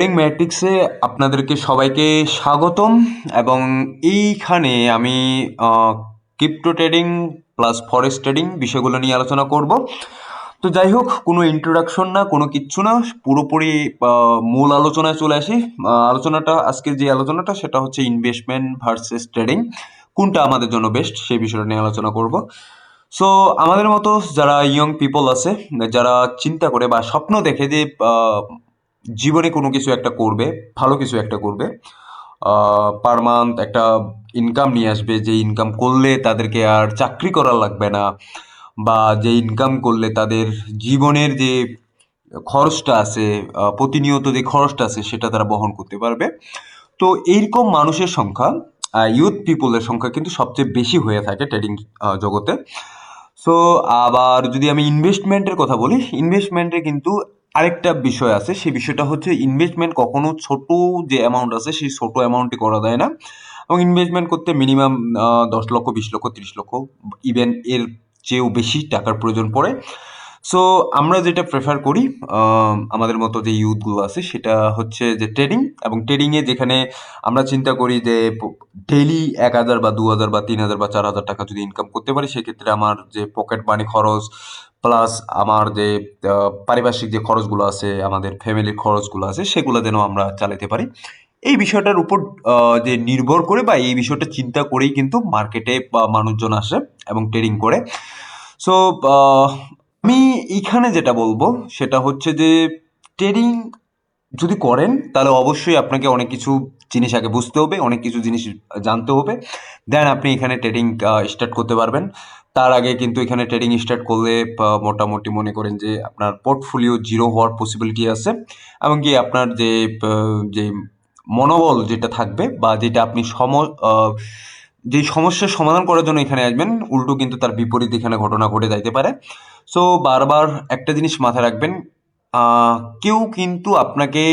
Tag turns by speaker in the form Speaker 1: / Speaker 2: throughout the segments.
Speaker 1: Trading ম্যাট্রিক্সে আপনাদেরকে সবাইকে স্বাগতম এবং এইখানে আমি crypto trading plus forest trading বিষয়গুলো নিয়ে আলোচনা করব। তো যাই হোক, কোনো ইন্ট্রোডাকশন না, কোনো কিচ্ছু না, পুরোপুরি মূল আলোচনায় চলে আসি। আলোচনাটা, আজকের যে আলোচনাটা, সেটা হচ্ছে ইনভেস্টমেন্ট ভার্সেস ট্রেডিং কোনটা আমাদের জন্য বেস্ট সেই বিষয়টা নিয়ে আলোচনা করব। সো আমাদের মতো যারা ইয়ং পিপল আছে, যারা চিন্তা করে বা স্বপ্ন দেখে যে জীবনে কোনো কিছু একটা করবে, ভালো কিছু একটা করবে পার মান্থ একটা ইনকাম নিয়ে আসবে, যে ইনকাম করলে তাদেরকে আর চাকরি করা লাগবে না, বা যে ইনকাম করলে তাদের জীবনের যে খরচটা আছে প্রতিনিয়ত যে খরচটা আছে, সেটা তারা বহন করতে পারবে। তো এইরকম মানুষের সংখ্যা ইউথ পিপলের সংখ্যা কিন্তু সবচেয়ে বেশি হয়ে থাকে ট্রেডিং জগতে। সো আবার যদি আমি ইনভেস্টমেন্টের কথা বলি ইনভেস্টমেন্টে কিন্তু আরেকটা বিষয় আছে, সেই বিষয়টা হচ্ছে ইনভেস্টমেন্ট কখনো ছোট যে অ্যামাউন্ট আছে, সেই ছোট অ্যামাউন্টে করা যায় না। এবং ইনভেস্টমেন্ট করতে মিনিমাম দশ লক্ষ, বিশ লক্ষ, তিরিশ লক্ষ ইভেন এর চেয়েও বেশি টাকার প্রয়োজন পড়ে। সো আমরা যেটা প্রেফার করি আমাদের মতো যে ইউথগুলো আছে, সেটা হচ্ছে যে ট্রেডিং এবং ট্রেডিংয়ে যেখানে আমরা চিন্তা করি যে ডেইলি এক হাজার বা দু হাজার বা তিন হাজার বা চার হাজার টাকা যদি ইনকাম করতে পারি, সেক্ষেত্রে আমার যে পকেট মানি খরচ প্লাস আমার যে পারিপার্শ্বিক যে খরচগুলো আছে, আমাদের ফ্যামিলির খরচগুলো আছে, সেগুলো যেন আমরা চালাতে পারি। এই বিষয়টার উপর যে নির্ভর করে বা এই বিষয়টা চিন্তা করেই কিন্তু মার্কেটে বা মানুষজন আসে এবং ট্রেডিং করে। সো আমি এইখানে যেটা বলব, সেটা হচ্ছে যে ট্রেডিং যদি করেন, তাহলে অবশ্যই আপনাকে অনেক কিছু জিনিস আগে বুঝতে হবে, অনেক কিছু জিনিস জানতে হবে। দেন আপনি এখানে ট্রেডিং স্টার্ট করতে পারবেন। তার আগে কিন্তু এখানে ট্রেডিং স্টার্ট করলে মোটামুটি মনে করেন যে আপনার পোর্টফোলিও জিরো হওয়ার পসিবিলিটি আছে। এমনকি আপনার যে যে মনোবল যেটা থাকবে বা যেটা আপনি সম যেই সমস্যার সমাধান করার জন্য এখানে আসবেন, উল্টো কিন্তু তার বিপরীত এখানে ঘটনা ঘটে যাইতে পারে। সো বারবার একটা জিনিস মাথায় রাখবেন কেউ কিন্তু আপনাকে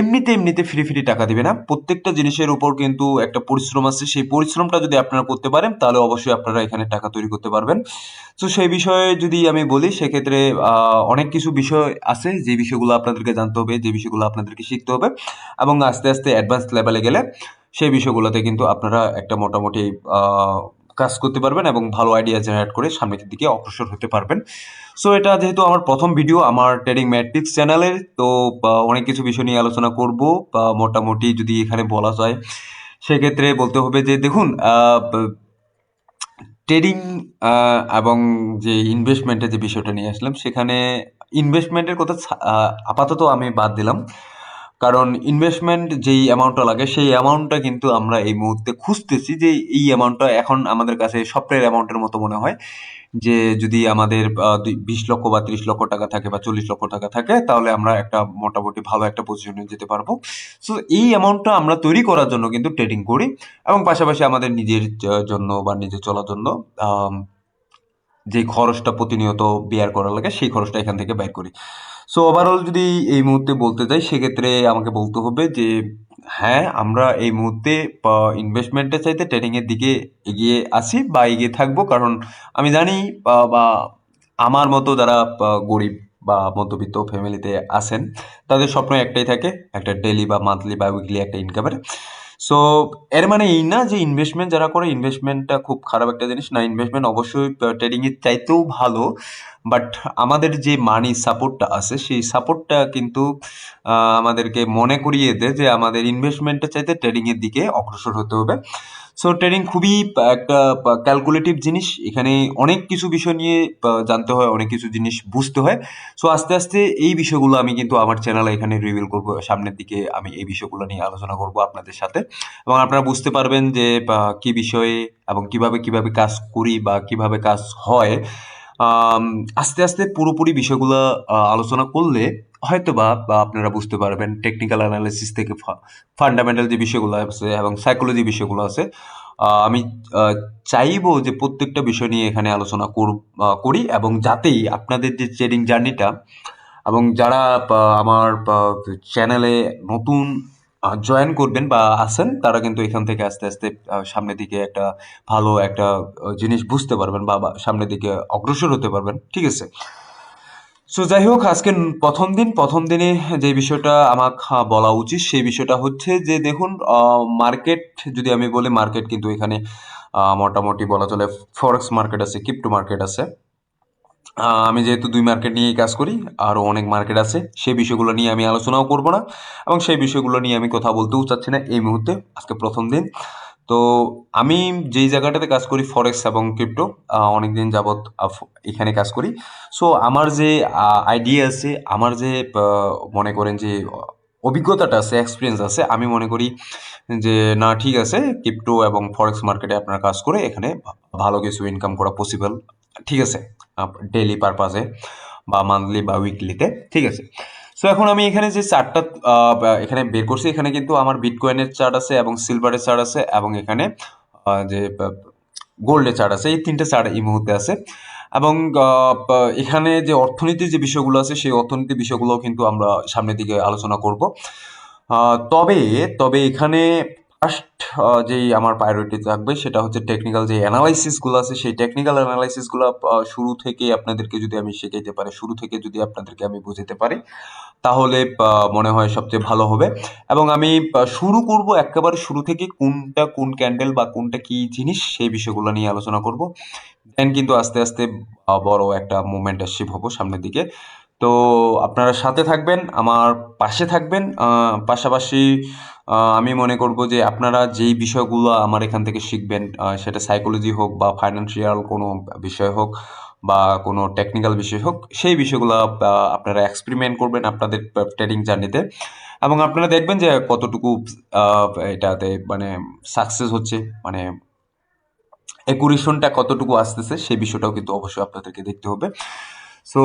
Speaker 1: এমনিতে এমনিতে ফ্রি ফ্রি টাকা দিবে না। প্রত্যেকটা জিনিসের উপর কিন্তু একটা পরিশ্রম আছে। সেই পরিশ্রমটা যদি আপনারা করতে পারেন, তাহলে অবশ্যই আপনারা এখানে টাকা তৈরি করতে পারবেন। তো সেই বিষয়ে যদি আমি বলি, সেক্ষেত্রে অনেক কিছু বিষয় আছে, যে বিষয়গুলো আপনাদেরকে জানতে হবে, যে বিষয়গুলো আপনাদেরকে শিখতে হবে, এবং আস্তে আস্তে অ্যাডভান্স লেভেলে গেলে সেই বিষয়গুলোতে কিন্তু আপনারা একটা মোটামুটি কাজ করতে পারবেন এবং ভালো আইডিয়া জেনারেট করে সামনের দিকে অগ্রসর হতে পারবেন। সো এটা যেহেতু আমার প্রথম ভিডিও আমার ট্রেডিং ম্যাট্রিক্স চ্যানেলের তো অনেক কিছু বিষয় নিয়ে আলোচনা করব, বা, মোটামুটি যদি এখানে বলা যায়, সেক্ষেত্রে বলতে হবে যে, দেখুন ট্রেডিং এবং যে ইনভেস্টমেন্টের যে বিষয়টা নিয়ে আসলাম, সেখানে ইনভেস্টমেন্টের কথা আপাতত আমি বাদ দিলাম। কারণ ইনভেস্টমেন্ট যেই অ্যামাউন্টটা লাগে, সেই অ্যামাউন্টটা কিন্তু আমরা এই মুহূর্তে খুঁজতেছি যে এই অ্যামাউন্টটা এখন আমাদের কাছে স্বপ্নের অ্যামাউন্টের মতো মনে হয়। যে যদি আমাদের বিশ লক্ষ বা ত্রিশ লক্ষ টাকা থাকে বা চল্লিশ লক্ষ টাকা থাকে, তাহলে আমরা একটা মোটামুটি ভালো একটা পজিশনে যেতে পারব। সো এই অ্যামাউন্টটা আমরা তৈরি করার জন্য কিন্তু ট্রেডিং করি এবং পাশাপাশি আমাদের নিজের জন্য বা নিজে চলার জন্য যে খরচটা প্রতিনিয়ত বেয়ার করা লাগে, সেই খরচটা এখান থেকে ব্যয় করি। সো ওভারঅল যদি এই মুহূর্তে বলতে যাই সেক্ষেত্রে আমাকে বলতে হবে যে হ্যাঁ আমরা এই মুহূর্তে ইনভেস্টমেন্টের চাইতে ট্রেডিং এর দিকে এগিয়ে আসি বা এগিয়ে থাকব। কারণ আমি জানি বা আমার মতো যারা গরিব বা মধ্যবিত্ত ফ্যামিলিতে আসেন তাদের স্বপ্ন একটাই থাকে, একটা ডেলি বা মান্থলি বা উইকলি একটা ইনকামের সো এর মানে এই না যে ইনভেস্টমেন্ট যারা করে ইনভেস্টমেন্টটা খুব খারাপ একটা জিনিস। না ইনভেস্টমেন্ট অবশ্যই ট্রেডিং এর চাইতেও ভালো। বাট আমাদের যে মানি সাপোর্টটা আছে, সেই সাপোর্টটা কিন্তু আমাদেরকে মনে করিয়ে দেয় যে আমাদের ইনভেস্টমেন্টের চাইতে ট্রেডিং এর দিকে অগ্রসর হতে হবে। সো ট্রেডিং খুবই একটা ক্যালকুলেটিভ জিনিস। এখানে অনেক কিছু বিষয় নিয়ে জানতে হয়, অনেক কিছু জিনিস বুঝতে হয়। সো আস্তে আস্তে এই বিষয়গুলো আমি কিন্তু আমার চ্যানেলে এখানে রিভিল করব। সামনের দিকে আমি এই বিষয়গুলো নিয়ে আলোচনা করব আপনাদের সাথে। এবং আপনারা বুঝতে পারবেন যে কি বিষয়ে এবং কীভাবে কীভাবে কাজ করি বা কীভাবে কাজ হয়। আস্তে আস্তে পুরোপুরি বিষয়গুলো আলোচনা করলে হয়তো বা আপনারা বুঝতে পারবেন টেকনিক্যাল অ্যানালিসিস থেকে ফান্ডামেন্টাল যে বিষয়গুলো আছে এবং সাইকোলজি বিষয়গুলো আছে আমি চাইব যে প্রত্যেকটা বিষয় নিয়ে এখানে আলোচনা করি এবং যাতেই আপনাদের যে ট্রেডিং জার্নিটা এবং যারা আমার চ্যানেলে নতুন জয়েন করবেন বা আসেন তারা কিন্তু এখান থেকে আস্তে আস্তে সামনের দিকে একটা ভালো একটা জিনিস বুঝতে পারবেন বা সামনের দিকে অগ্রসর হতে পারবেন, ঠিক আছে? সো যাই হোক আজকে প্রথম দিন, প্রথম দিনে যে বিষয়টা আমাকে বলা উচিত, সেই বিষয়টা হচ্ছে যে দেখুন মার্কেট যদি আমি বলি মার্কেট কিন্তু এখানে মোটামুটি বলা চলে ফরেক্স মার্কেট আছে ক্রিপ্টো মার্কেট আছে। আমি যেহেতু দুই মার্কেট নিয়েই কাজ করি, আরও অনেক মার্কেট আছে, সেই বিষয়গুলো নিয়ে আমি আলোচনাও করব না, এবং সেই বিষয়গুলো নিয়ে আমি কথা বলতেও চাচ্ছি না এই মুহূর্তে, আজকে প্রথম দিন। তো আমি যেই জায়গাটাতে কাজ করি ফরেক্স এবং ক্রিপ্টো অনেক দিন যাবৎ এখানে কাজ করি। সো আমার যে আইডিয়া আছে, আমার যে মনে করেন যে, অভিজ্ঞতাটা আছে এক্সপিরিয়েন্স আছে, আমি মনে করি যে, না, ঠিক আছে ক্রিপ্টো এবং ফরেক্স মার্কেটে আপনার কাজ করে এখানে ভালো কিছু ইনকাম করা পসিবল ঠিক আছে ডেইলি পারপাসে বা মান্থলি বা উইকলিতে ঠিক আছে। সো এখন আমি এখানে যে চার্টটা এখানে বের করছি, এখানে কিন্তু আমার বিটকয়েনের চার্ট আছে এবং সিলভারের চার্ট আছে এবং এখানে যে গোল্ডের চার্ট আছে, এই তিনটে চার্ট এই মুহূর্তে আছে। এবং এখানে যে অর্থনীতির যে বিষয়গুলো আছে, সেই অর্থনীতির বিষয়গুলো কিন্তু আমরা সামনের দিকে আলোচনা করব। তবে তবে এখানে ফার্স্ট যেই আমার প্রায়োরিটি থাকবে সেটা হচ্ছে টেকনিক্যাল যে অ্যানালাইসিসগুলো আছে, সেই টেকনিক্যাল অ্যানালাইসিসগুলো শুরু থেকে আপনাদেরকে যদি আমি শেখাইতে পারি, শুরু থেকে যদি আপনাদেরকে আমি বোঝাতে পারি, তাহলে মনে হয় সবচেয়ে ভালো হবে। এবং আমি শুরু করব একেবারে শুরু থেকে কোনটা কোন ক্যান্ডেল বা কোনটা কি জিনিস, সেই বিষয়গুলো নিয়ে আলোচনা করব। দেন কিন্তু আস্তে আস্তে বড় একটা মুভমেন্ট শিপ হব সামনের দিকে। তো আপনারা সাথে থাকবেন, আমার পাশে থাকবেন। পাশাপাশি আমি মনে করব যে আপনারা যেই বিষয়গুলো আমার এখান থেকে শিখবেন সেটা সাইকোলজি হোক বা ফাইন্যান্সিয়াল কোনো বিষয় হোক বা কোনো টেকনিক্যাল বিষয় হোক, সেই বিষয়গুলো আপনারা এক্সপেরিমেন্ট করবেন আপনাদের ট্রেডিং জার্নিতে এবং আপনারা দেখবেন যে কতটুকু এটাতে মানে সাকসেস হচ্ছে মানে একুরেশনটা কতটুকু আসতেছে, সেই বিষয়টাও কিন্তু অবশ্যই আপনাদেরকে দেখতে হবে। সো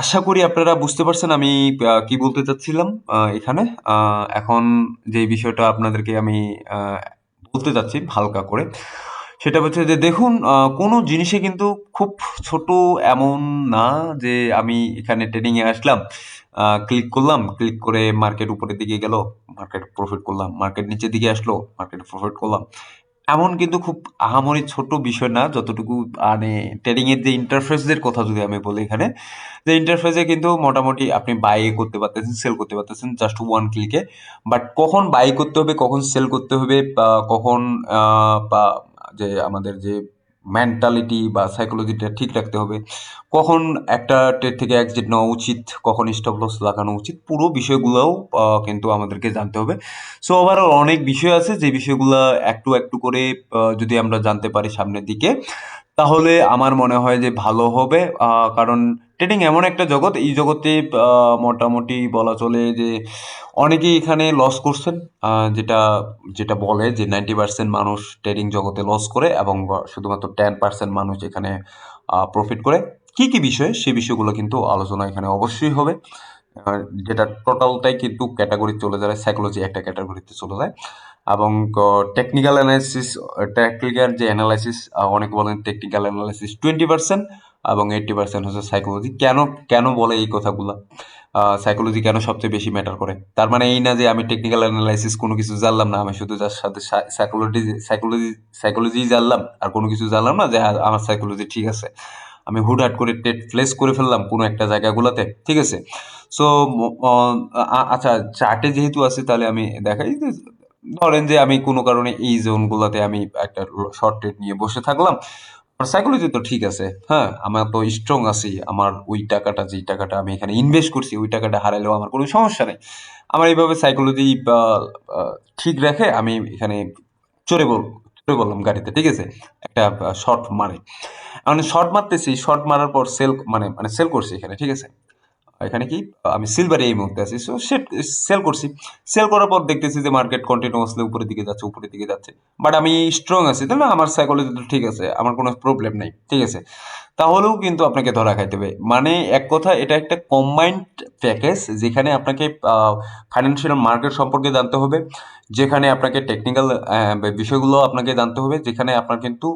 Speaker 1: আশা করি আপনারা বুঝতে পারছেন আমি কি বলতে চাচ্ছিলাম এখানে। এখন যে বিষয়টা আপনাদেরকে আমি বলতে চাচ্ছি হালকা করে, সেটা হচ্ছে যে দেখুন কোনো জিনিসে কিন্তু খুব ছোট এমন না যে আমি এখানে ট্রেনিংয়ে আসলাম ক্লিক করলাম ক্লিক করে মার্কেট উপরের দিকে গেল মার্কেট প্রফিট করলাম মার্কেট নিচের দিকে আসলো মার্কেট প্রফিট করলাম। এমন কিন্তু খুব আহামরি ছোট বিষয় না, যতটুকু মানে ট্রেডিং এর যে ইন্টারফেসের কথা যদি আমি বলি এখানে, যে ইন্টারফেসে কিন্তু মোটামুটি আপনি বাই করতে পারতেছেন সেল করতে পারতেছেন জাস্ট ওয়ান ক্লিকে বাট কখন বাই করতে হবে, কখন সেল করতে হবে বা কখন যে আমাদের যে মেন্টালিটি বা সাইকোলজিটা ঠিক রাখতে হবে। কখন একটা ট্রেড থেকে এক্সিট নেওয়া উচিত, কখন স্টপ লস লাগানো উচিত, পুরো বিষয়গুলোও কিন্তু আমাদেরকে জানতে হবে। সো আবার অনেক বিষয় আছে, যে বিষয়গুলো একটু একটু করে যদি আমরা জানতে পারি সামনের দিকে, তাহলে আমার মনে হয় যে ভালো হবে কারণ ট্রেডিং এমন একটা জগৎ, এই জগতে মোটামুটি বলা চলে যে অনেকেই এখানে লস করছেন যেটা যেটা বলে যে নাইনটি পার্সেন্ট মানুষ ট্রেডিং জগতে লস করে এবং শুধুমাত্র টেন পার্সেন্ট মানুষ এখানে প্রফিট করে। কি কি বিষয়? সেই বিষয়গুলো কিন্তু আলোচনা এখানে অবশ্যই হবে। যেটা টোটালটাই কিন্তু ক্যাটাগরি চলে যায় সাইকোলজি একটা ক্যাটাগরিতে চলে যায়। এবং টেকনিক্যাল অ্যানালাইসিস টেকনিক্যাল যে অ্যানালাইসিস অনেক বলেন টেকনিক্যাল অ্যানালাইসিস টোয়েন্টি পার্সেন্ট এবং এইটটি পার্সেন্ট হচ্ছে সাইকোলজি কেন কেন বলে এই কথাগুলো? সাইকোলজি কেন সবচেয়ে বেশি ম্যাটার করে? তার মানে এই না যে আমি টেকনিক্যাল অ্যানালাইসিস কোনো কিছু জানলাম না আমি শুধু যার সাথে সাইকোলজি সাইকোলজি সাইকোলজি জানলাম আর কোনো কিছু জানলাম না যে হ্যাঁ, আমার সাইকোলজি ঠিক আছে। আমি হুটহাট করে টেট প্লেস করে ফেললাম কোনো একটা জায়গাগুলোতে ঠিক আছে? সো আচ্ছা চার্টে যেহেতু আছে তাহলে আমি দেখাই যে ধরেন যে আমি কোনো কারণে এই জোনগুলোতে আমি একটা শর্ট টেট নিয়ে বসে থাকলাম। সাইকোলজি তো ঠিক আছে হ্যাঁ? আমার তো স্ট্রং আছি, আমার ওই টাকাটা যে টাকাটা আমি এখানে ইনভেস্ট করছি, ওই টাকাটা হারাইলেও আমার কোনো সমস্যা নেই। আমার এইভাবে সাইকোলজি ঠিক রেখে আমি এখানে চড়ে বল, চড়ে বললাম গাড়িতে, ঠিক আছে? একটা শর্ট মারে। মানে শর্ট মারতেছি শর্ট মারার পর সেল মানে মানে সেল করছি এখানে, ঠিক আছে? এখানে কি? আমি সিলভারে এই মুহূর্তে আছি। সো সেল করছি। সেল করার পর দেখতেছি যে মার্কেট কন্টিনিউয়াসলি উপরের দিকে যাচ্ছে, উপরের দিকে যাচ্ছে। বাট আমি স্ট্রং আছি না? আমার সাইকোলজি তো ঠিক আছে, আমার কোনো প্রবলেম নেই, ঠিক আছে? তাহলেও কিন্তু আপনাকে ধরা খাইতে হবে। মানে এক কথা, এটা একটা কম্বাইন্ড প্যাকেজ যেখানে আপনাকে ফাইন্যান্সিয়াল মার্কেট সম্পর্কে জানতে হবে, যেখানে আপনাকে টেকনিক্যাল বিষয়গুলো আপনাকে জানতে হবে, যেখানে আপনার কিন্তু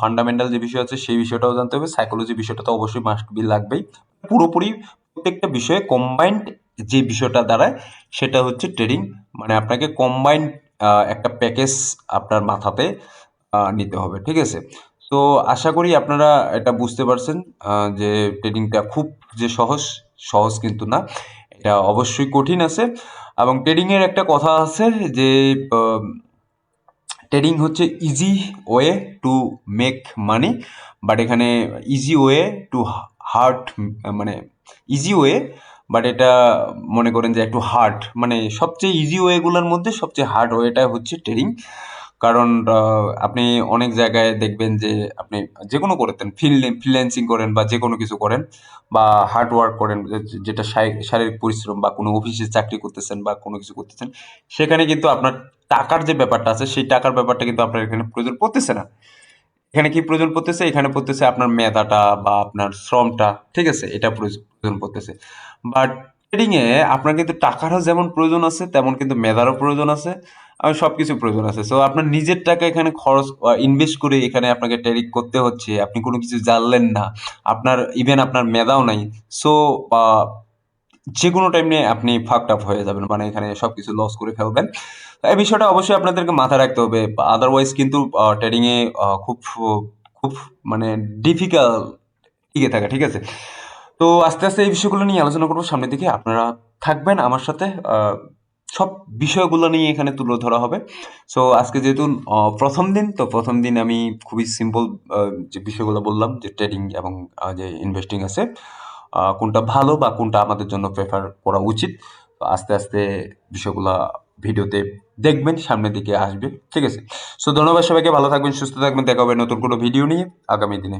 Speaker 1: ফান্ডামেন্টাল যে বিষয় আছে, সেই বিষয়টাও জানতে হবে। সাইকোলজি বিষয়টা তো অবশ্যই মাস্ট বি লাগবেই। পুরোপুরি প্রত্যেকটা বিষয়ে কম্বাইন্ড যে বিষয়টা দাঁড়ায়, সেটা হচ্ছে ট্রেডিং মানে আপনাকে কম্বাইন্ড একটা প্যাকেজ আপনার মাথাতে নিতে হবে, ঠিক আছে? তো আশা করি আপনারা এটা বুঝতে পারছেন যে ট্রেডিংটা খুব যে সহজ সহজ কিন্তু না, এটা অবশ্যই কঠিন আছে। এবং ট্রেডিংয়ের একটা কথা আছে যে ট্রেডিং হচ্ছে easy way to make money but এখানে ইজি ওয়ে টু হার্ড মানে ইজি ওয়ে বাট এটা মনে করেন যে একটু হার্ড মানে সবচেয়ে ইজি ওয়েগুলোর মধ্যে সবচেয়ে হার্ড ওয়েটা হচ্ছে ট্রেডিং কারণ আপনি অনেক জায়গায় দেখবেন যে আপনি যে কোনো করতেন ফ্রিল্যান্সিং করেন বা যে কোনো কিছু করেন, বা হার্ড ওয়ার্ক করেন যেটা শারী- শারীরিক পরিশ্রম বা কোনো অফিসে চাকরি করতেছেন বা কোনো কিছু করতেছেন, সেখানে কিন্তু আপনার টাকার যে ব্যাপারটা আছে, সেই টাকার ব্যাপারটা কিন্তু আপনার এখানে প্রয়োজন পড়তেছে না। এখানে কি প্রয়োজন পড়তেছে? এখানে পড়তেছে আপনার মেধাটা বা আপনার শ্রমটা। ঠিক আছে, এটা প্রয়োজন পড়তেছে। বাট ট্রেডিং এ আপনার কিন্তু টাকারও যেমন প্রয়োজন আছে, তেমন কিন্তু মেধারও প্রয়োজন আছে, আর সবকিছু প্রয়োজন আছে। সো আপনার নিজের টাকা এখানে খরচ ইনভেস্ট করে এখানে আপনাকে ট্রেডিং করতে হচ্ছে। আপনি কোনো কিছু জানলেন না। আপনার ইভেন আপনার মেধাও নাই। সো যে কোনো টাইমে আপনি ফাকড আপ হয়ে যাবেন মানে এখানে সবকিছু লস করে ফেলবেন। এই বিষয়টা অবশ্যই আপনাদেরকে মাথায় রাখতে হবে। আদারওয়াইজ কিন্তু ট্রেডিং এ খুব খুব মানে ডিফিকাল্ট টিকে থাকা, ঠিক আছে? তো আস্তে আস্তে এই বিষয়গুলো নিয়ে আলোচনা করব সামনের দিকে। আপনারা থাকবেন আমার সাথে সব বিষয়গুলো নিয়ে এখানে তুলে ধরা হবে। সো আজকে যেহেতু প্রথম দিন, তো প্রথম দিন আমি খুবই সিম্পল যে বিষয়গুলো বললাম, যে ট্রেডিং এবং যে ইনভেস্টিং আছে। কোনটা ভালো বা কোনটা আমাদের জন্য প্রেফার করা উচিত। আস্তে আস্তে বিষয়গুলো ভিডিওতে দেখবেন, সামনের দিকে আসবে। ঠিক আছে? সো ধন্যবাদ সবাইকে, ভালো থাকবেন, সুস্থ থাকবেন। দেখা হবে নতুন কোনো ভিডিও নিয়ে আগামী দিনে।